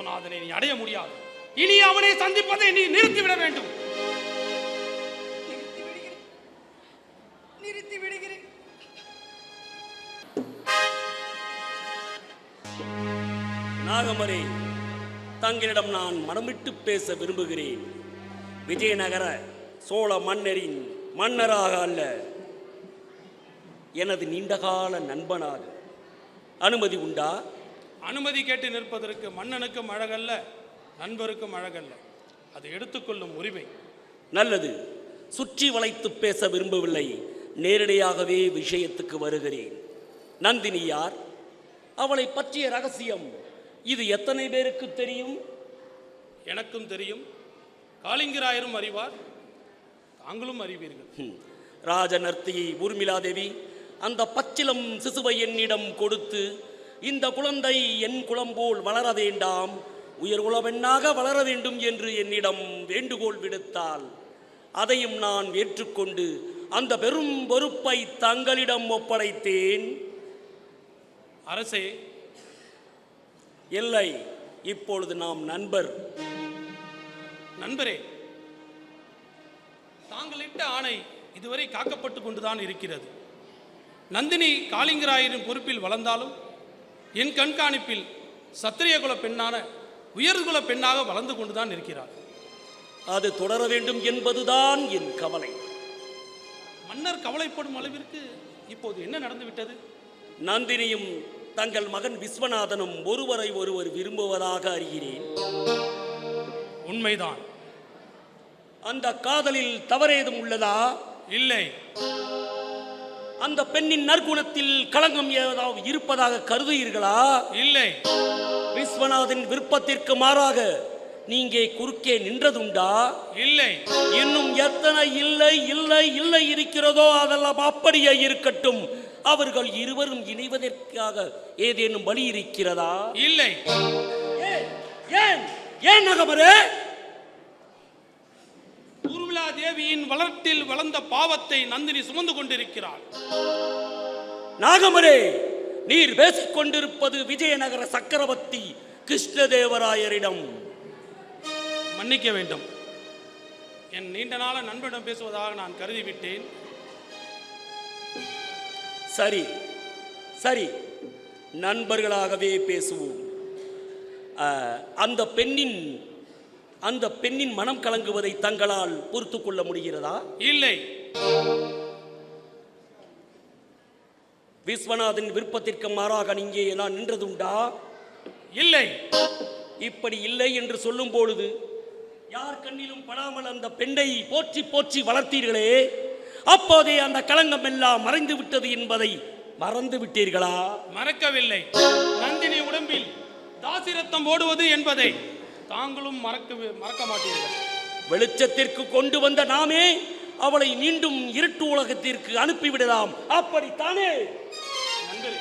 விஸ்வநாதனை நீ அடைய முடியாது. இனி அவனை சந்திப்பதை நீ நிறுத்திவிட வேண்டும். நிறுத்தி விடுகிறேன் நாகமரே தங்களிடம் நான் மனமிட்டு பேச விரும்புகிறேன். விஜயநகர சோழ மன்னரின் மன்னராக அல்ல. எனது நீண்டகால நண்பனாக. அனுமதி உண்டா? அனுமதி கேட்டு நிற்பதற்கு மன்னனுக்கும் அழகல்ல நண்பருக்கும் அழகல்ல. அதை எடுத்துக்கொள்ளும் உரிமை. நல்லது. சுற்றி வளைத்து பேச விரும்பவில்லை. நேரடியாகவே விஷயத்துக்கு வருகிறேன். நந்தினி யார்? அவளை பற்றிய ரகசியம். இது எத்தனை பேருக்கு தெரியும்? எனக்கும் தெரியும். காளிங்கராயரும் அறிவார். தாங்களும் அறிவீர்கள். ராஜநர்த்தியை ஊர்மிளாதேவி அந்த பச்சிலம் சிசுவை என்னிடம் கொடுத்து இந்த குழந்தை என் குளம்போல் வளர வேண்டாம் உயர்குலவெண்ணாக வளர வேண்டும் என்று என்னிடம் வேண்டுகோள் விடுத்தாள். அதையும் நான் ஏற்றுக்கொண்டு அந்த பெரும் பொறுப்பை தங்களிடம் ஒப்படைத்தேன். அரசே. இல்லை இப்பொழுது நாம் நண்பர். நண்பரே தாங்கள் இட்ட ஆணை இதுவரை காக்கப்பட்டு கொண்டுதான் இருக்கிறது. நந்தினி காளிங்கராயரின் பொறுப்பில் வளர்ந்தாலும் என் கண்காணிப்பில் சத்திரியகுல பெண்ணான உயர்குல பெண்ணாக வளர்ந்து கொண்டுதான் இருக்கிறார். அது தொடர வேண்டும் என்பதுதான் என் கவலை. மன்னர் கவலைப்படும் அளவிற்கு இப்போது என்ன நடந்துவிட்டது நந்தினியும் தங்கள் மகன் விஸ்வநாதனும் ஒருவரை ஒருவர் விரும்புவதாக அறிகிறேன். உண்மைதான். அந்த காதலில் தவறேதும் உள்ளதா? இல்லை. அந்த பெண்ணின் நற்குணத்தில் களங்கம் ஏதாவது இருப்பதாக கருதுகிறீர்களா? இல்லை. விஸ்வநாதன் விருப்பத்திற்கு மாறாக நீங்க குறுக்கே நின்றதுண்டா? இல்லை. இன்னும் எத்தனை இல்லை இல்லை இல்லை இருக்கிறதோ அதெல்லாம் அப்படியே இருக்கட்டும். அவர்கள் இருவரும் இணைவதற்காக ஏதேனும் வழி இருக்கிறதா? இல்லை. ஏன் ஏன் ஏன் நகமரே தேவியின் வளர்த்தில் வளர்ந்த பாவத்தை நந்தினி சுமந்து கொண்டிருக்கிறாள். நாகமரே நீர் பேசிக் கொண்டிருப்பது விஜயநகர சக்கரவர்த்தி கிருஷ்ணதேவராயரிடம். மன்னிக்க வேண்டும். என் நீண்ட நாள நண்பனிடம் பேசுவதாக நான் கருதிவிட்டேன். சரி சரி நண்பர்களாகவே பேசுவோம். அந்த பெண்ணின் அந்த பெண்ணின் மனம் கலங்குவதை தங்களால் பொறுத்து கொள்ள முடிகிறதா? இல்லை. விஸ்வநாதன் விருப்பத்திற்கு மாறாக நீங்கே நான் நின்றதுண்டா? இல்லை. இப்படி இல்லை என்று சொல்லும் பொழுது யார் கண்ணிலும் படாமல் அந்த பெண்ணை போற்றி போற்றி வளர்த்தீர்களே? அப்போதே அந்த களங்கம் எல்லாம் மறைந்து விட்டது என்பதை மறந்து விட்டீர்களா? மறக்கவில்லை. நந்தினி உடம்பில் தாசி ரத்தம் ஓடுவது என்பதை தாங்களும் மறக்க மறக்க மாட்டீர்கள். வெளிச்சத்திற்கு கொண்டு வந்த நாமே அவளை மீண்டும் இருட்டு உலகத்திற்கு அனுப்பிவிடலாம். அப்படித்தானே? நண்பரே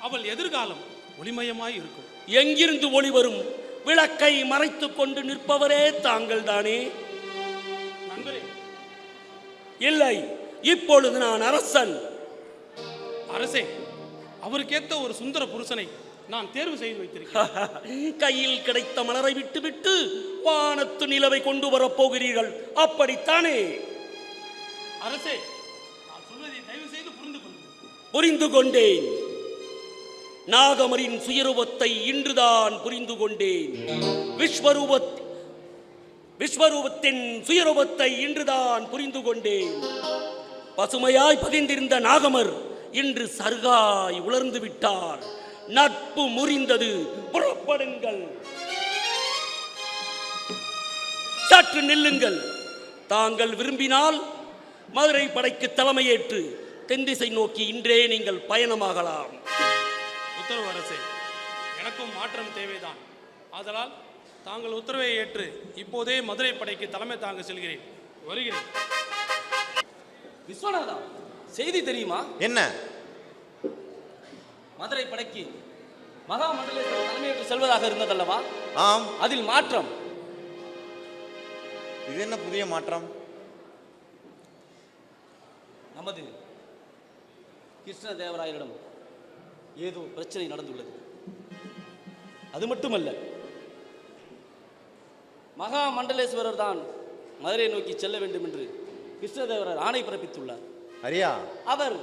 அவள் எதிர்காலம் ஒளிமயமாய் இருக்கும். எங்கிருந்து ஒளி வரும்? விளக்கை மறைத்துக் கொண்டு நிற்பவரே தாங்கள் தானே? நண்பரே. இல்லை இப்பொழுது நான் அரசன். அரசே அவருக்கேத்த ஒரு சுந்தர புருஷனை நான் தேர்வு செய்து வைத்திருக்கிறேன். கையில் கிடைத்த மலரை விட்டுவிட்டு வானத்து நிலவை கொண்டு வரப் போகிறீர்கள். அப்படித்தானே? அரசே நான் சொல்வதை தயவு செய்து புரிந்து புரிந்து கொண்டேன். நாகமரின் சுயரூபத்தை இன்றுதான் புரிந்து கொண்டேன். விஸ்வரூபத் விஸ்வரூபத்தின் சுயரூபத்தை இன்றுதான் புரிந்து கொண்டேன். பசுமையாய் பதிந்திருந்த நாகமர் இன்று சருகாய் உலர்ந்து விட்டார். நட்பு முறிந்தது. புறப்படுங்கள். சற்று நில்லுங்கள். தாங்கள் விரும்பினால் மதுரை படைக்கு தலைமையேற்று தென்திசை நோக்கி இன்றே நீங்கள் பயணமாகலாம். உத்தரவு அரசே எனக்கும் மாற்றம் தேவைதான். ஆதலால் தாங்கள் உத்தரவை ஏற்று இப்போதே மதுரை படைக்கு தலைமை தாங்க செல்கிறேன். வருகிறேன். விஸ்வநாதா செய்தி தெரியுமா? என்ன? மதுரை படைக்கு மகா மண்டலேஸ்வரர் தலைமையேற்று செல்வதாக இருந்ததல்லவா? ஆம். அதில் மாற்றம். இது என்ன புதிய மாற்றம்? நமது கிருஷ்ணதேவராயரிடம் ஏதோ பிரச்சனை நடந்துள்ளது. அது மட்டுமல்ல மகா மண்டலேஸ்வரர் தான் மதுரை நோக்கி செல்ல வேண்டும் என்று கிருஷ்ணதேவரர் ஆணை பிறப்பித்துள்ளார். அரியா அவர்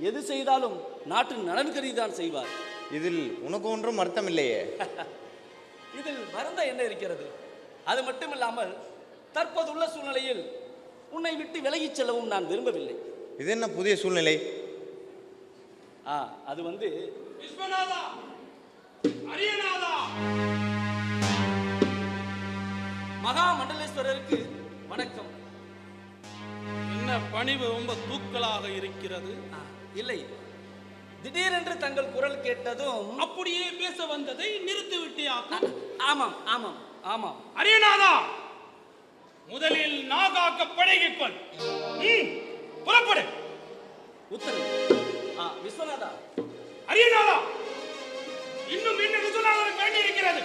எது செய்தாலும் நாட்டின் நலன் கருதி தான் செய்வார். இதில் உனக்கு ஒன்றும் அர்த்தமில்லையே. இதில் வருந்த என்ன இருக்கிறது? அது மட்டுமில்லாமல் தற்போதுள்ள சூழ்நிலையில் உன்னை விட்டு விலகிச் செல்லவும் நான் விரும்பவில்லை. இது என்ன புதிய சூழ்நிலை? ஆ அது வந்து விஸ்வநாதா! அரியநாதா! மகா மண்டலேஸ்வரருக்கு வணக்கம். என்ன பணிவு ரொம்ப தூக்கலாக இருக்கிறது? ஆ, இல்லை. திடீரென்று தங்கள் குரல் கேட்டதும் அப்படியே பேச வந்ததை நிறுத்தி விட்டியாக்கும் ஆமாம் ஆமாம் ஆமாம். அரியநாதா முதலில் நாகாக்க பழகிக்கொள் புறப்படு. உத்தரவு. ஆ விஸ்வநாதா. அரியநாதா இன்னும் இன்னும் விஸ்வநாதனுக்கு வேண்டி இருக்கிறது?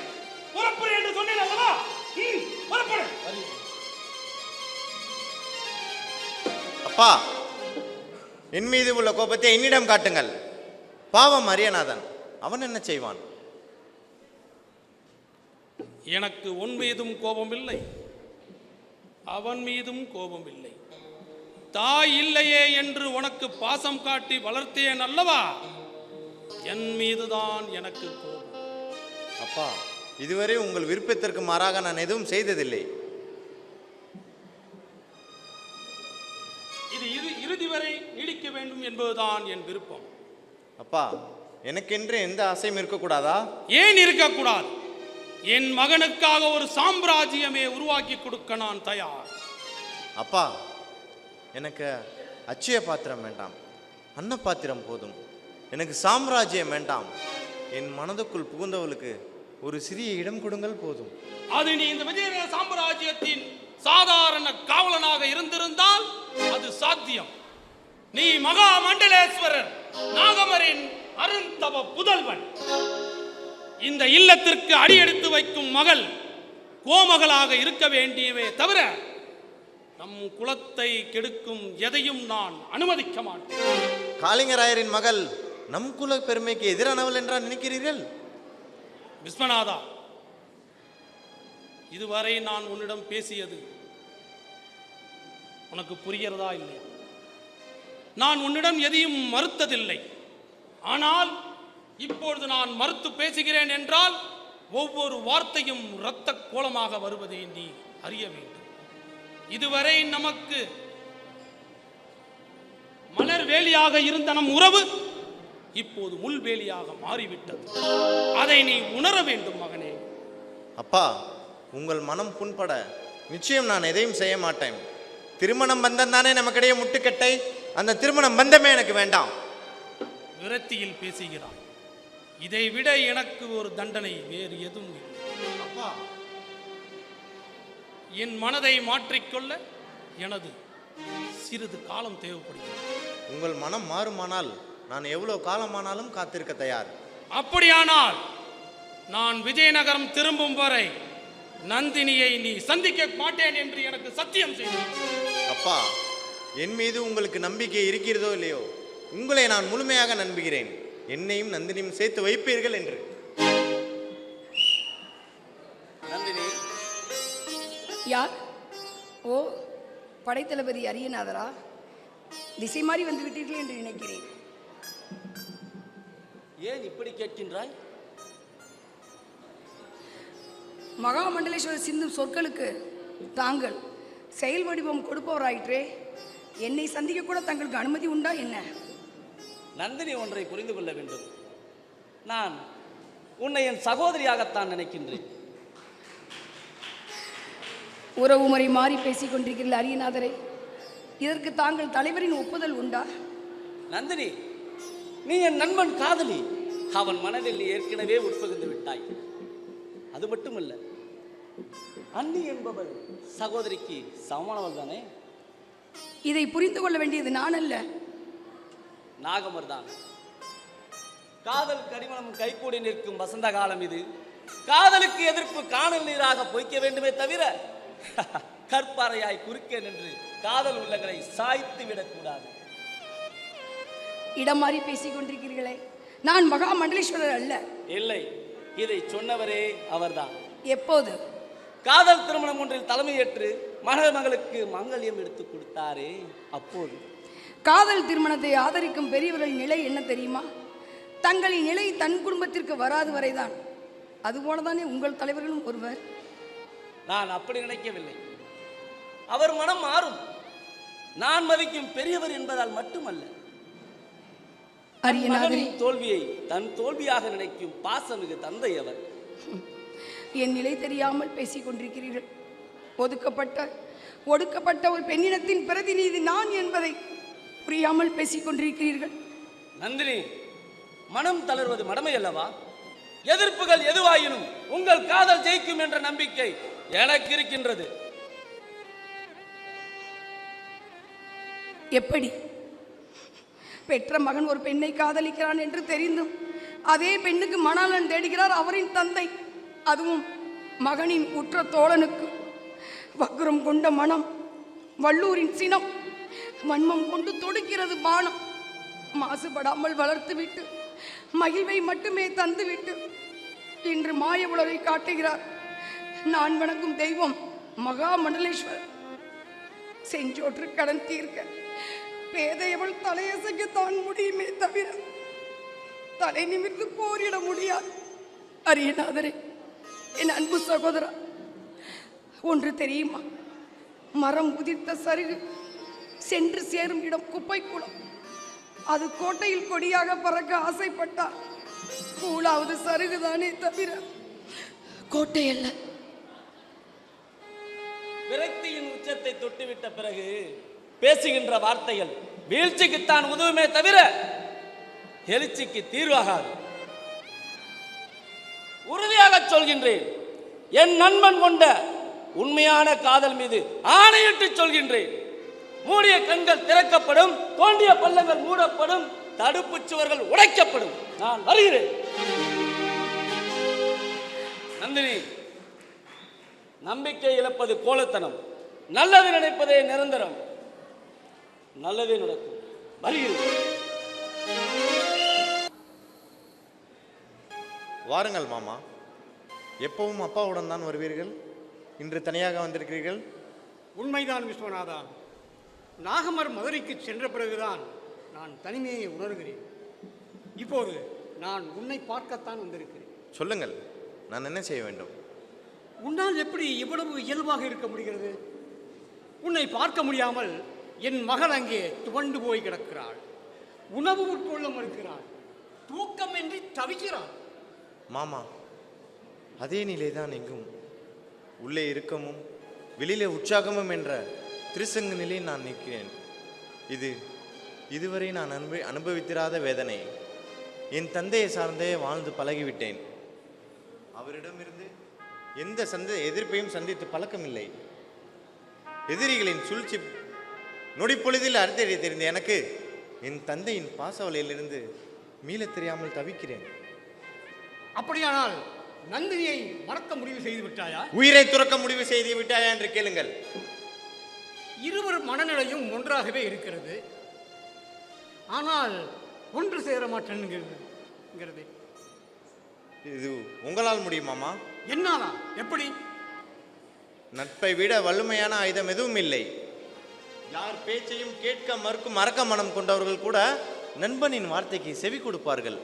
புறப்படு என்று சொன்னேன் அல்லவா புறப்படு. அப்பா என் மீது உள்ள கோபத்தை என்னிடம் காட்டுங்கள். பாவம் அரியநாதன் அவன் என்ன செய்வான்? எனக்கு உன் மீதும் கோபம் இல்லை அவன் மீதும் கோபம் இல்லை தாய் இல்லையே என்று உனக்கு பாசம் காட்டி வளர்த்தேன் அல்லவா? என் மீதுதான் எனக்கு கோபம். அப்பா இதுவரை உங்கள் விருப்பத்திற்கு மாறாக நான் எதுவும் செய்ததில்லை. இது இறு இறுதி வரை நீடிக்க வேண்டும் என்பதுதான் என் விருப்பம். அப்பா எனக்கென்று எந்த ஆசையும் இருக்கக்கூடாதா? ஏன் இருக்கக்கூடாது? என் மகனுக்காக ஒரு சாம்ராஜ்யமே உருவாக்கி கொடுக்க நான் தயார். அப்பா எனக்கு அச்சய பாத்திரம் வேண்டாம். அன்ன பாத்திரம் போதும். எனக்கு சாம்ராஜ்யம் வேண்டாம். என் மனதுக்குள் புகுந்தவளுக்கு ஒரு சிறிய இடம் கொடுங்கள் போதும். அது நீ இந்த விஜயநகர சாம்ராஜ்யத்தின் சாதாரண காவலனாக இருந்திருந்தால் அது சாத்தியம். நீ மகா மண்டலேஸ்வரர் நாகமரின் அருந்தவ புதல்வன். இந்த இல்லத்திற்கு அடியெடுத்து வைக்கும் மகள் கோமகளாக இருக்க வேண்டியவே தவிர நம் குலத்தை கெடுக்கும் எதையும் நான் அனுமதிக்க மாட்டேன். காளிங்கராயரின் மகள் நம் குல பெருமைக்கு எதிரானவள் என்றா நினைக்கிறீர்கள்? விஸ்வநாதா இதுவரை நான் உன்னிடம் பேசியது உனக்கு புரிகிறதா இல்லை நான் உன்னிடம் எதையும் மறுத்ததில்லை. ஆனால் இப்பொழுது நான் மறுத்து பேசுகிறேன் என்றால் ஒவ்வொரு வார்த்தையும் இரத்த கோலமாக வருவதை நீ அறிய வேண்டும். இதுவரை நமக்கு மலர் வேலியாக இருந்த நம் உறவு இப்போது முள்வேலியாக மாறிவிட்டது. அதை நீ உணர வேண்டும் மகனே. அப்பா உங்கள் மனம் புண்பட நிச்சயம் நான் எதையும் செய்ய மாட்டேன். திருமணம் பந்தம் தானே நமக்கிடையே முட்டுக்கட்டை? அந்த திருமணம் பந்தமே எனக்கு வேண்டாம். விரக்தியில் பேசுகிறான். இதை விட எனக்கு ஒரு தண்டனை வேறு எதுவும் இல்லை. அப்பா என் மனதை மாற்றிக்கொள்ள எனது சிறிது காலம் தேவைப்படுகிறது. உங்கள் மனம் மாறுமானால் நான் எவ்வளவு காலமானாலும் காத்திருக்க தயார். அப்படியானால் நான் விஜயநகரம் திரும்பும் வரை நந்தினியை நீ சந்திக்க மாட்டேன் என்று எனக்கு சத்தியம் செய்து அப்பா என் மீது உங்களுக்கு நம்பிக்கை இருக்கிறதோ இல்லையோ உங்களை நான் முழுமையாக நம்புகிறேன். என்னையும் நந்தினியும் சேர்த்து வைப்பீர்கள் என்று. நந்தினி. யார்? ஓ படைத்தளபதி அரியநாதரா? திசை மாறி வந்து விட்டீர்கள் என்று நினைக்கிறேன். ஏன் இப்படி கேட்கின்றாய்? மகாமண்டலேஸ்வரர் சிந்தும் சொற்களுக்கு தாங்கள் செயல் வடிவம் கொடுப்பவராயிற்றே. என்னை சந்திக்க கூட தங்களுக்கு அனுமதி உண்டா என்ன? நந்தினி ஒன்றை புரிந்து கொள்ள வேண்டும். நான் உன்னை என் சகோதரியாகத்தான் நினைக்கின்றேன். உறவு முறை மாறி பேசிக் கொண்டிருக்கிறீர்கள் அரியநாதரை. இதற்கு தாங்கள் தலைவரின் ஒப்புதல் உண்டா? நந்தினி நீ என் நண்பன் காதலி. அவன் மனதில் நீ ஏற்கனவே உட்புகுந்து விட்டாய். அது மட்டுமல்ல அண்ணி என்பவள் சகோதரிக்கு சமமானவள் தானே இதை புரிந்து கொள்ள வேண்டியது நான் அல்ல. நாகமர் தான் காதல் கடிமணம் கைகூடி நிற்கும் வசந்த காலம் இது. காதலுக்கு எதிர்ப்பு காணல் நீராக பொய்க்க வேண்டுமே தவிர கற்பாறையாய் குறுக்கே நின்று காதல் உள்ளங்களை சாய்த்து விடக்கூடாது இடம் மாறி பேசிக் கொண்டிருக்கிறீர்களே. நான் மகாமண்டலேஸ்வரர் அல்ல. இல்லை இதை சொன்னவரே அவர்தான். எப்போது? காதல் திருமணம் ஒன்றில் தலைமையேற்று மணமகளுக்கு மங்கல்யம் எடுத்து கொடுத்தாரே. அப்போது காதல் திருமணத்தை ஆதரிக்கும் பெரியவர்களின் நிலை என்ன தெரியுமா? தங்களின் நிலை தன் குடும்பத்திற்கு வராது வரைதான். அதுபோலதானே உங்கள் தலைவர்களும் ஒருவர்? நான் அப்படி நினைக்கவில்லை. அவர் மனம் மாறும். நான் மதிக்கும் பெரியவர் என்பதால் மட்டுமல்ல. அரியநாதரே. மகனின் தோல்வியை தன் தோல்வியாக நினைக்கும் பாசமிகு தந்தை அவர். என் நிலை தெரியாமல் பேசிக் கொண்டிருக்கிறீர்கள் ஒதுக்கப்பட்ட ஒடுக்கப்பட்ட ஒரு பெண்ணினத்தின் பிரதிநிதி நான் என்பதை புரியாமல் பேசிக் கொண்டிருக்கிறீர்கள் நந்தினி மனம் தளர்வது மடமை அல்லவா? எதிர்ப்புகள் எதுவாயினும் உங்கள் காதல் ஜெயிக்கும் என்ற நம்பிக்கை எனக்கு இருக்கின்றது. எப்படி? பெற்ற மகன் ஒரு பெண்ணை காதலிக்கிறான் என்று தெரிந்தும் அதே பெண்ணுக்கு மணாளன் தேடுகிறார் அவரின் தந்தை. அதுவும் மகனின் உற்ற தோழனுக்கு. வக்ரம் கொண்ட மனம் வள்ளூரின் சினம் வன்மம் கொண்டு தொடுக்கிறது பானம். மாசுபடாமல் வளர்த்துவிட்டு மகிழ்வை மட்டுமே தந்துவிட்டு இன்று மாய உலகை காட்டுகிறார். நான் வணங்கும் தெய்வம் மகா மண்டலேஸ்வரர் செஞ்சோற்று கடன் தீர்க்க பேதையவள் தலையசைக்க தான் முடியுமே தவிர தலை நிமிர்ந்து போரிட முடியாது. அரியநாதரே என் அன்பு சகோதரா ஒன்று தெரியுமா? மரம் உதிர்த்த சருகு சென்று சேரும் இடம் குப்பை குளம் அது கோட்டையில் கொடியாக பறக்க ஆசைப்பட்டார். கூழாவது சருகுதானே தவிர கோட்டை அல்ல. விரக்தியின் உச்சத்தை தொட்டுவிட்ட பிறகு பேசுகின்ற வார்த்தைகள் வீழ்ச்சிக்குத்தான் உதவுமே தவிர எழுச்சிக்கு தீர்வாகாது. உறுதியாக சொல்கின்றேன். என் நண்பன் கொண்ட உண்மையான காதல் மீது ஆணையிட்டு சொல்கின்றேன். மூடிய கண்கள் திறக்கப்படும் தோண்டிய பள்ளங்கள் மூடப்படும் தடுப்புச் சுவர்கள் உடைக்கப்படும். நான் வருகிறேன். நந்தினி நம்பிக்கை இழப்பது கோலத்தனம். நல்லது நினைப்பதே நிரந்தரம். நல்லதே நடக்கும். வருகிறேன். வாருங்கள் மாமா. எப்பவும் அப்பாவுடன் தான் வருவீர்கள்? இன்று தனியாக வந்திருக்கிறீர்கள்? உண்மைதான் விஸ்வநாதா. நாகமர் மதுரைக்கு சென்ற பிறகுதான் நான் தனிமையை உணர்கிறேன். இப்போது நான் உன்னை பார்க்கத்தான் வந்திருக்கிறேன். சொல்லுங்கள் நான் என்ன செய்ய வேண்டும்? உன்னால் எப்படி இவ்வளவு இயல்பாக இருக்க முடிகிறது? உன்னை பார்க்க முடியாமல் என் மகள் அங்கே துவண்டு போய் கிடக்கிறாள். உணவு உட்கொள்ள மறுக்கிறாள் தூக்கமின்றி தவிக்கிறாள். மாமா அதே நிலைதான் எங்கும். உள்ளே இறுக்கமும் வெளியிலே உற்சாகமும் என்ற திருசங்கு நிலையில் நான் நிற்கிறேன். இது இதுவரை நான் அனுபவி அனுபவித்திராத வேதனை. என் தந்தையை சார்ந்தே வாழ்ந்து பழகிவிட்டேன். அவரிடமிருந்து எந்த சந்த எதிர்ப்பையும் சந்தித்து பழக்கமில்லை. எதிரிகளின் சூழ்ச்சி நொடிப்பொழுதில் அறுத்தடி தெரிந்த எனக்கு என் தந்தையின் பாசவலையிலிருந்து மீள தெரியாமல் தவிக்கிறேன். அப்படியானால் நந்தினியை மறக்க முடிவு செய்து விட்டாயா? உயிரை துறக்க முடிவு செய்து விட்டாயா என்று கேளுங்கள். இருவர் மனநிலையும் ஒன்றாகவே இருக்கிறது. ஆனால் ஒன்று சேர மாட்டேன்கிறது இது உங்களால் முடியுமாமா? என்னாலா? எப்படி? நட்பை விட வலிமையான ஆயுதம் எதுவும் இல்லை. யார் பேச்சையும் கேட்க மறுக்கும் மறக்க மனம் கொண்டவர்கள் கூட நண்பனின் வார்த்தைக்கு செவி கொடுப்பார்கள்.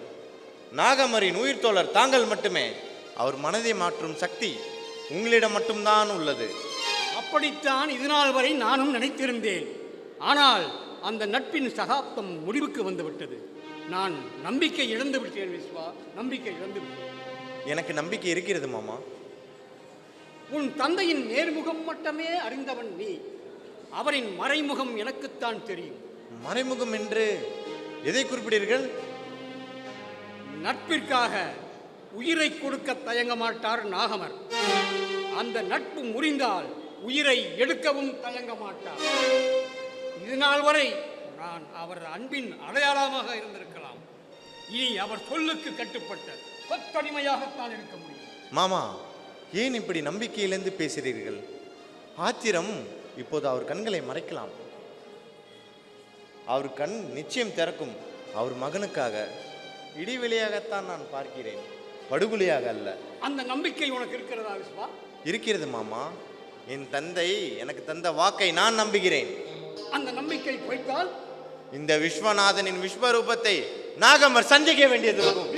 நாகமரின் உயிர் தோழர் தாங்கள் மட்டுமே. அவர் மனதை மாற்றும் சக்தி உங்களிடம் மட்டும்தான் உள்ளது. அப்படித்தான் இதுநாள் வரை நானும் நினைத்திருந்தேன். ஆனால் அந்த நட்பின் சகாப்தம் முடிவுக்கு வந்துவிட்டது. நான் நம்பிக்கை இழந்து விட்டேன் விஸ்வா நம்பிக்கை இழந்து விட்டேன். எனக்கு நம்பிக்கை இருக்கிறது மாமா. உன் தந்தையின் நேர்முகம் மட்டுமே அறிந்தவன் நீ. அவரின் மறைமுகம் எனக்குத்தான் தெரியும். மறைமுகம் என்று எதை குறிப்பிட்டீர்கள் நட்பிற்காக உயிரை கொடுக்க தயங்க மாட்டார் நாகமர். அந்த நட்பு முறிந்தால் உயிரை எடுக்கவும் தயங்க மாட்டார். இது நாள் வரை நான் அவர் அன்பின் அடையாளமாக இருந்திருக்கலாம். இனி அவர் சொல்லுக்கு கட்டுப்பட்ட கொத்தடிமையாகத்தான் இருக்க முடியும். மாமா ஏன் இப்படி நம்பிக்கையிலிருந்து பேசுகிறீர்கள்? ஆத்திரம் இப்போது அவர் கண்களை மறைக்கலாம். அவர் கண் நிச்சயம் திறக்கும். அவர் மகனுக்காக இடிவெளியாகத்தான் நான் பார்க்கிறேன். படுகொலியாக அல்ல. அந்த நம்பிக்கை உனக்கு இருக்கிறதா விஸ்வா? இருக்கிறது மாமா. என் தந்தை எனக்கு தந்த வாக்கை நான் நம்புகிறேன். அந்த நம்பிக்கை பொய்த்தால்? இந்த விஸ்வநாதனின் விஸ்வரூபத்தை நாகமர் சந்திக்க வேண்டியது இருக்கும்.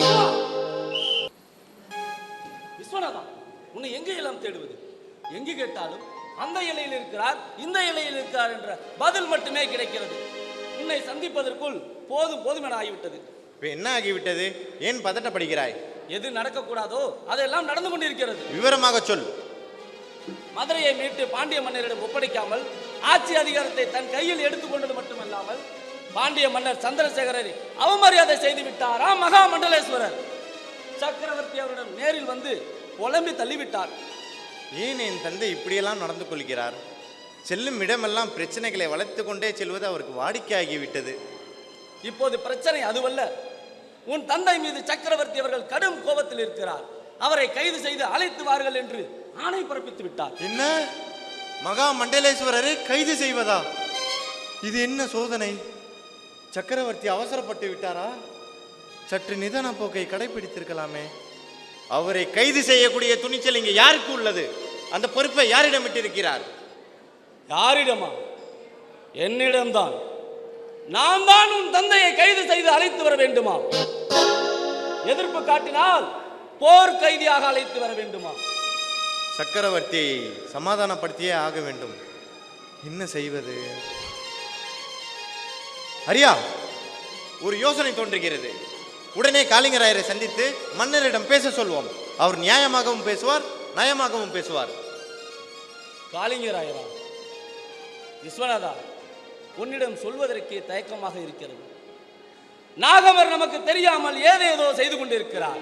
விஸ்வநாதா உன்னை எங்கே எல்லாம் தேடுவது? எங்கு கேட்டாலும் அந்த இலையில் இருக்கிறார் இந்த இலையில் இருக்கிறார் என்ற பதில் மட்டுமே கிடைக்கிறது. உன்னை சந்திப்பதற்குள் போதும் போதும் என ஆகிவிட்டது. இப்ப என்ன ஆகிவிட்டது? ஏன் பதட்டப்படுகிறாய்? எது நடக்கக்கூடாதோ அதெல்லாம் நடந்து கொண்டிருக்கிறது. விவரமாக சொல். மதுரையை மீட்டு பாண்டிய மன்னரிடம் ஒப்படைக்காமல் ஆட்சி அதிகாரத்தை தன் கையில் எடுத்துக்கொண்டது மட்டுமல்லாமல் பாண்டிய மன்னர் சந்திரசேகரரை அவமரியாதை செய்து விட்டாராம் மகா மண்டலேஸ்வரர் சக்கரவர்த்தி அவரிடம் நேரில் வந்து புலம்பி தள்ளிவிட்டார். ஏன் என் தந்தை இப்படியெல்லாம் நடந்து கொள்கிறார்? செல்லும் இடமெல்லாம் பிரச்சனைகளை வளர்த்து கொண்டே செல்வது அவருக்கு வாடிக்கையாகிவிட்டது. இப்போது பிரச்சனை அதுவல்ல. உன் தந்தை மீது சக்கரவர்த்தி அவர்கள் கடும் கோபத்தில் இருக்கிறார். அவரை கைது செய்து அழைத்து வார்கள் என்று ஆணை பிறப்பித்து விட்டார். என்ன? மகா மண்டலேஸ்வரரை கைது செய்வதா? இது என்ன சோதனை? சக்கரவர்த்தி அவசரப்பட்டு விட்டாரா? சற்று நிதான போக்கை கடைபிடித்திருக்கலாமே அவரை கைது செய்யக்கூடிய துணிச்சல் இங்கே யாருக்கு உள்ளது? அந்த பொறுப்பை யாரிடம் விட்டிருக்கிறார் யாரிடமா? என்னிடம்தான். நான் தான் உன் தந்தையை கைது செய்து அழைத்து வர வேண்டுமா? எதிர்ப்பு காட்டினால் போர் கைதியாக அழைத்து வர வேண்டுமா? சக்கரவர்த்தியை சமாதானப்படுத்தியே ஆக வேண்டும். என்ன செய்வது? அரியா ஒரு யோசனை தோன்றுகிறது. உடனே காளிங்கராயரை சந்தித்து மன்னரிடம் பேச சொல்வோம். அவர் நியாயமாகவும் பேசுவார் நயமாகவும் பேசுவார். காளிங்கராயரா? விஸ்வநாதா? உன்னிடம் சொல்வதற்கே தயக்கமாக இருக்கிறது. நாகவர் நமக்கு தெரியாமல் ஏதேதோ செய்து கொண்டிருக்கிறார்.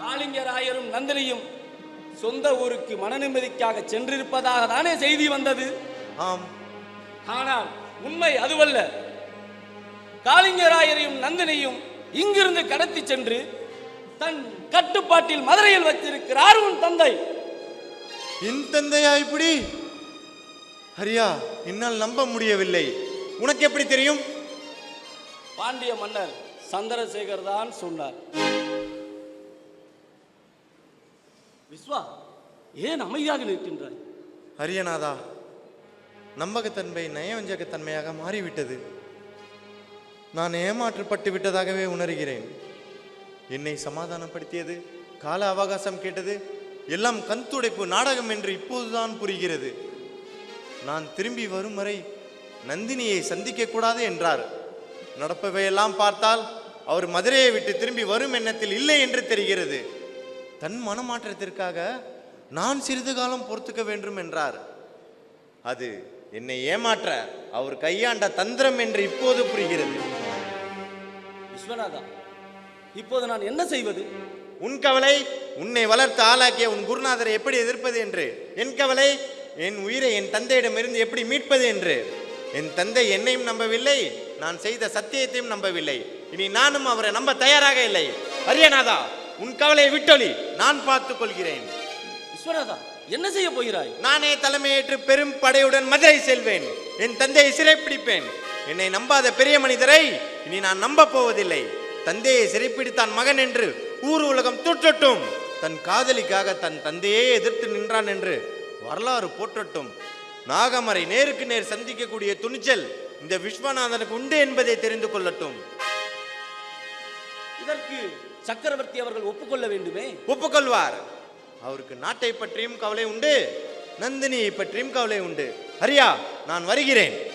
காளிங்கராயரும் நந்தினியும் சொந்த ஊருக்கு மன நிம்மதிக்காக சென்றிருப்பதாக தானே செய்தி வந்தது? ஆம். ஆனால் உண்மை அதுவல்ல. காளிங்கராயரையும் நந்தினியும் இங்கிருந்து கடத்தி சென்று தன் கட்டுப்பாட்டில் மதுரையில் வச்சிருக்கிறார் உன் தந்தை. என் தந்தையா இப்படி? ஹரியா என்னால் நம்ப முடியவில்லை. உனக்கு எப்படி தெரியும்? பாண்டிய மன்னர் சந்திரசேகர் தான் சொன்னார். விஸ்வா ஏன் அமைதியாக நிற்கின்றாய்? ஹரியநாதா நம்பகத்தன்மை நயவஞ்சகத்தன்மையாக மாறிவிட்டது. நான் ஏமாற்றப்பட்டு விட்டதாகவே உணர்கிறேன். என்னை சமாதானப்படுத்தியது கால அவகாசம் கேட்டது எல்லாம் கண் துடைப்பு நாடகம் என்று இப்போதுதான் புரிகிறது. நான் திரும்பி வரும் வரை நந்தினியை சந்திக்க கூடாது என்றார். நடப்பவையெல்லாம் பார்த்தால் அவர் மதுரையை விட்டு திரும்பி வரும் எண்ணத்தில் இல்லை என்று தெரிகிறது. தன் மனமாற்றத்திற்காக நான் சிறிது காலம் பொறுத்துக்க வேண்டும் என்றார். அது என்னை ஏமாற்ற அவர் கையாண்ட தந்திரம் என்று இப்போது புரிகிறது. விஸ்வநாதா இப்போது நான் என்ன செய்வது? உன் கவலை உன்னை வளர்த்து ஆளாக்கிய உன் குருநாதரை எப்படி எதிர்ப்பது என்று? என் கவலை என் உயிரை என் தந்தையிடமிருந்து எப்படி மீட்பது என்று? என் தந்தை என்னையும் நம்பவில்லை நான் செய்த சத்தியத்தையும் நம்பவில்லை. இனி நானும் அவரை நம்ப தயாராக இல்லை. ஹரியநாதா உன் கவலையை விட்டொலி நான் பார்த்துக் கொள்கிறேன். விஸ்வநாதா என்ன செய்ய போகிறாய்? நானே தலைமையேற்று பெரும் படையுடன் மதுரை செல்வேன். என் தந்தையை சிறைப்பிடிப்பேன். என்னை நம்பாத பெரிய மனிதரை இனி நான் நம்பப் போவதில்லை. தந்தையை சிறைப்பிடித்தான் மகன் என்று ஊர் உலகம் தூற்றட்டும். தன் காதலிக்காக தன் தந்தையே எதிர்த்து நின்றான் என்று வரலாறு போற்றட்டும். நாகமரை நேருக்கு நேர் சந்திக்கக்கூடிய துணிச்சல் இந்த விஸ்வநாதனுக்கு உண்டு என்பதை தெரிந்து கொள்ளட்டும். இதற்கு சக்கரவர்த்தி அவர்கள் ஒப்புக்கொள்ள வேண்டுமே? ஒப்புக்கொள்வார். அவருக்கு நாட்டை பற்றியும் கவலை உண்டு நந்தினியை பற்றியும் கவலை உண்டு. ஹரியா நான் வருகிறேன்.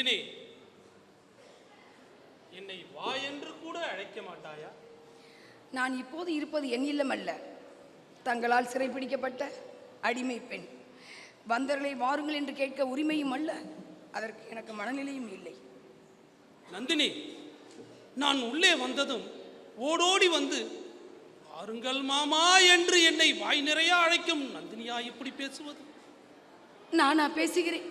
நந்தினி என்னை வா என்று கூட அழைக்க மாட்டாயா? நான் இப்போது இருப்பது என் இல்லம் அல்ல தங்களால் சிறைப்பிடிக்கப்பட்ட அடிமை பெண். வந்தர்களை வாருங்கள் என்று கேட்க உரிமையும் அல்ல. அதற்கு எனக்கு மனநிலையும் இல்லை. நந்தினி நான் உள்ளே வந்ததும் ஓடோடி வந்து வாருங்கள் மாமா என்று என்னை வாய் நிறைய அழைக்கும் நந்தினியா இப்படி பேசுவது? நானா பேசுகிறேன்.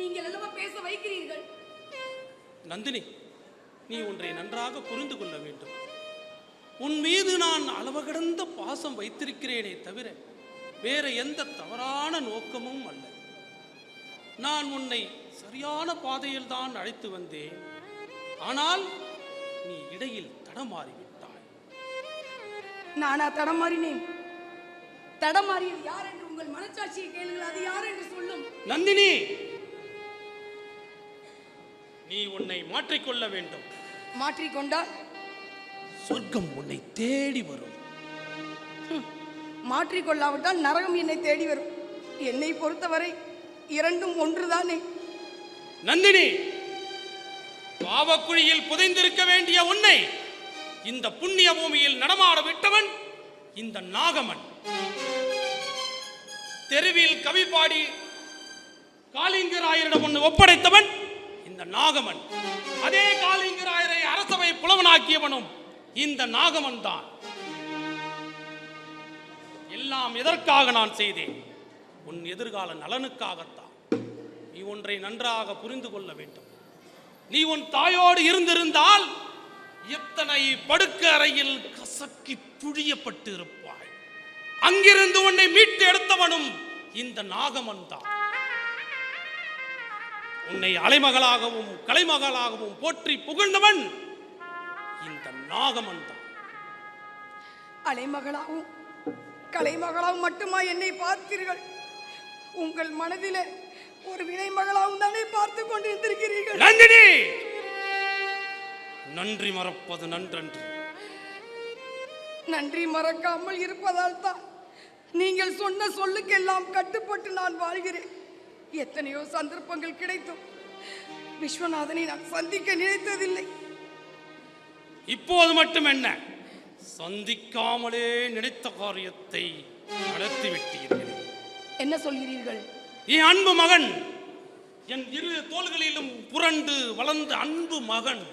நீங்கள் அல்லவா பேச வைக்கிறீர்கள். நந்தினி நீ ஒன்றை நன்றாக புரிந்து கொள்ள வேண்டும். உன் மீது நான் அளவு கடந்த பாசம் வைத்திருக்கிறேனே தவிர வேற எந்த தவறான நோக்கமும் அல்ல. நான் உன்னை சரியான பாதையில் தான் அழைத்து வந்தேன். ஆனால் நீ இடையில் தடமாறிவிட்டாய் நானா தடமாறினேன் தடமாறியது யார் என்று உங்கள் மனச்சாட்சியை கேளுங்கள் அது யார் என்று சொல்லும். நந்தினி! நீ உன்னை மாற்றிக்கொள்ள வேண்டும். மாற்றிக்கொண்டால்? சொர்க்கம் உன்னை தேடி வரும். மாற்றிக்கொள்ளாவிட்டால் நரகம் என்னை தேடி வரும். என்னை பொறுத்தவரை இரண்டும் ஒன்றுதானே? நந்தினி பாவக்குழியில் புதைந்திருக்க வேண்டிய உன்னை இந்த புண்ணிய பூமியில் நடமாட விட்டவன் இந்த நாகமன். தெருவில் கவி பாடி காளிங்கராயரிடம் ஒன்று ஒப்படைத்தவன் நாகமன். அதே காலிங்கராயரை அரசவை புலவனாக்கியவனும் இந்த நாகமன் தான். எல்லாம் எதற்காக நான் செய்தேன்? உன் எதிர்கால நலனுக்காகத்தான். நீ ஒன்றை நன்றாக புரிந்து கொள்ள வேண்டும். நீ உன் தாயோடு இருந்திருந்தால் எத்தனை படுக்க அறையில் கசக்கி புழியப்பட்டு இருப்பாய் அங்கிருந்து உன்னை மீட்டு எடுத்தவனும் இந்த நாகமன் தான். உன்னை அலைமகளாகவும் கலைமகளாகவும் போற்றி புகழ்ந்தவன் இந்த நாகமன் தான். அலைமகளாகவும் கலைமகளாகவும் மட்டுமா என்னை பார்த்தீர்கள்? உங்கள் மனதிலே ஒரு வினைமகளாகவும் தானே பார்த்து கொண்டிருந்திருக்கிறீர்கள். நந்தினி! நன்றி மறப்பது நன்றன்று. நன்றி மறக்காமல் இருப்பதால் தான் நீங்கள் சொன்ன சொல்லுக்கெல்லாம் கட்டுப்பட்டு நான் வாழ்கிறேன். எத்தனையோ சந்தர்ப்பங்கள் கிடைத்தும். விஸ்வநாதனை நான் சந்திக்க நினைத்ததில்லை. இப்போது மட்டும் என்ன? சந்திக்காமலே நினைத்த காரியத்தை நடத்தி விட்டீர்கள் என்ன சொல்கிறீர்கள்? என் அன்பு மகன் என் இரு தோள்களிலும் புரண்டு வளர்ந்த அன்பு மகன்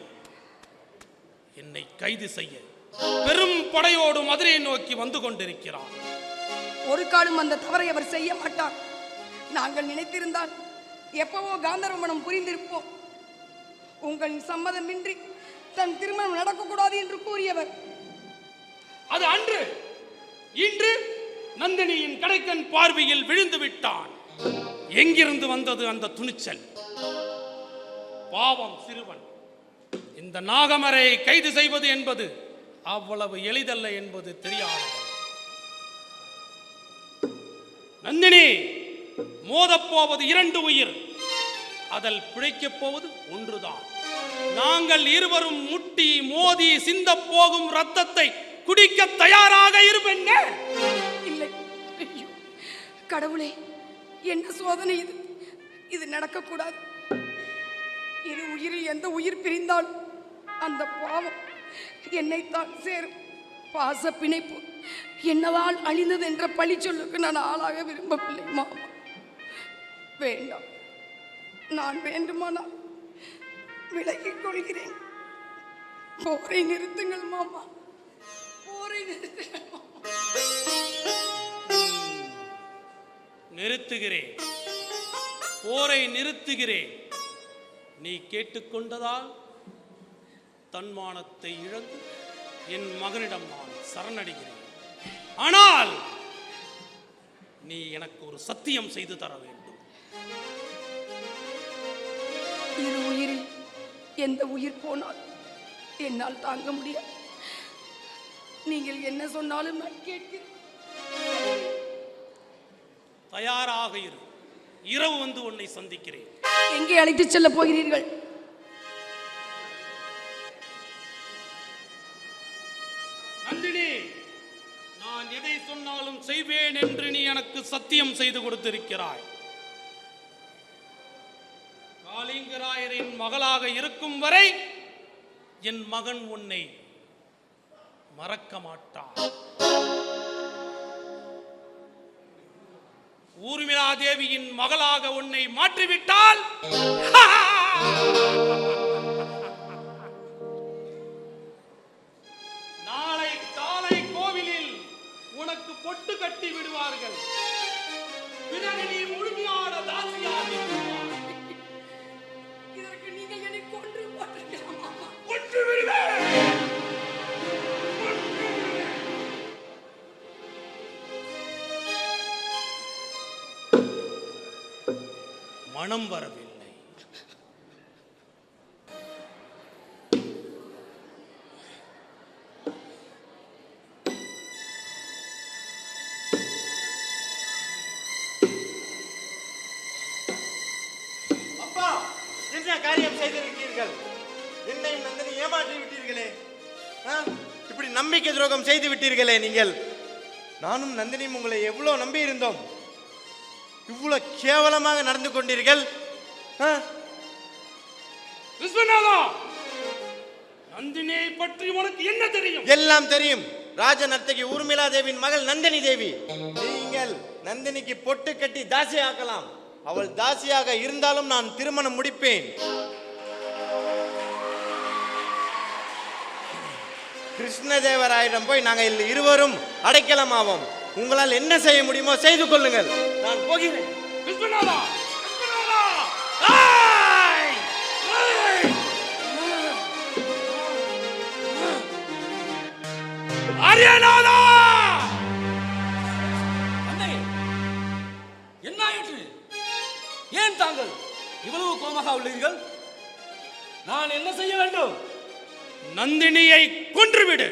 என்னை கைது செய்ய பெரும் படையோடு மதுரையை நோக்கி வந்து கொண்டிருக்கிறான். ஒரு காலம் அந்த தவறை அவர் செய்ய மாட்டார். நாங்கள் நினைத்திருந்தால் எப்பவோ காந்தரமணம் மனம் புரிந்திருப்போம். உங்கள் சம்மதமின்றி தன் திருமணம் நடக்கக்கூடாது என்று கூறியவர். அது அன்று இன்று நந்தினியின் கடைக்கன் பார்வையில் விழுந்து விட்டான். எங்கிருந்து வந்தது அந்த துணிச்சல்? பாவம் சிறுவன். இந்த நாகமரை கைது செய்வது என்பது அவ்வளவு எளிதல்ல என்பது தெரியாது நந்தினி! மோதப் போவது இரண்டு உயிர். அதில் பிழைக்கப் போவது ஒன்றுதான். நாங்கள் இருவரும் முட்டி மோதி சிந்தப் போகும் ரத்தத்தை குடிக்க தயாராக இருப்பென்ன இல்லை ஐயோ கடவுளே என்ன சோதனை இது? இது நடக்கக்கூடாது இரு உயிரில் எந்த உயிர் பிரிந்தாலும் அந்த பாவம் என்னைத்தான் சேரும். பாச பிணைப்பு என்னவால் அழிந்தது என்ற பழி சொல்லுக்கு நான் ஆளாக விரும்பவில்லை மாமா. வேண்டாம். நான் வேண்டுமானால் விலகிக் கொள்கிறேன். போரை நிறுத்துங்கள் மாமா. போரை நிறுத்துங்கள் நிறுத்துகிறேன். போரை நிறுத்துகிறேன். நீ கேட்டுக்கொண்டதால் தன்மானத்தை இழந்து என் மகனிடம் நான் சரணடைகிறேன். ஆனால் நீ எனக்கு ஒரு சத்தியம் செய்து தர வேண்டும். இரு உயிரில் எந்த உயிர் போனால் என்னால் தாங்க முடியாது. நீங்கள் என்ன சொன்னாலும் நான் கேட்கிறேன். தயாராக இரு. இரவு வந்து உன்னை சந்திக்கிறேன். எங்கே அழைத்துச் செல்ல போகிறீர்கள்? நந்தினி நான் எதை சொன்னாலும் செய்வேன் என்று நீ எனக்கு சத்தியம் செய்து கொடுத்திருக்கிறாய். காளிங்கராயரின் மகளாக இருக்கும் வரை என் மகன் உன்னை மறக்க மாட்டான் ஊர்மிளா தேவியின் மகளாக உன்னை மாற்றிவிட்டால் நாளை காலை கோவிலில் உனக்கு பொட்டு கட்டி விடுவார்கள். பிறகு நீ முழுமையான தாசியார் பணம் வரவில்லை. அப்பா என்ன காரியம் செய்திருக்கிறீர்கள்? என்னை நந்தினி ஏமாற்றி விட்டீர்களே. இப்படி நம்பிக்கை துரோகம் செய்து விட்டீர்களே நீங்கள். நானும் நந்தினியும் உங்களை எவ்வளவு நம்பி இருந்தோம் இவ்வளவு கேவலமாக நடந்து கொண்டீர்கள்? நந்தினியை பற்றி உனக்கு என்ன தெரியும்? எல்லாம் தெரியும். ராஜ நர்த்தகி ஊர்மிளா தேவியின் மகள் நந்தினி தேவி. நீங்கள் நந்தினிக்கு பொட்டு கட்டி தாசி ஆக்கலாம் அவள் தாசியாக இருந்தாலும் நான் திருமணம் முடிப்பேன். கிருஷ்ணதேவராயிடம் போய் நாங்கள் இருவரும் அடைக்கலமாவோம். உங்களால் என்ன செய்ய முடியுமோ செய்து கொள்ளுங்கள். நான் போகிறேன். விஸ்வநாதா! அரியநாதா! என்ன ஆயிற்று? ஏன் தாங்கள் இவ்வளவு கோமாக உள்ளீர்கள்? நான் என்ன செய்ய வேண்டும்? நந்தினியை கொன்றுவிடு.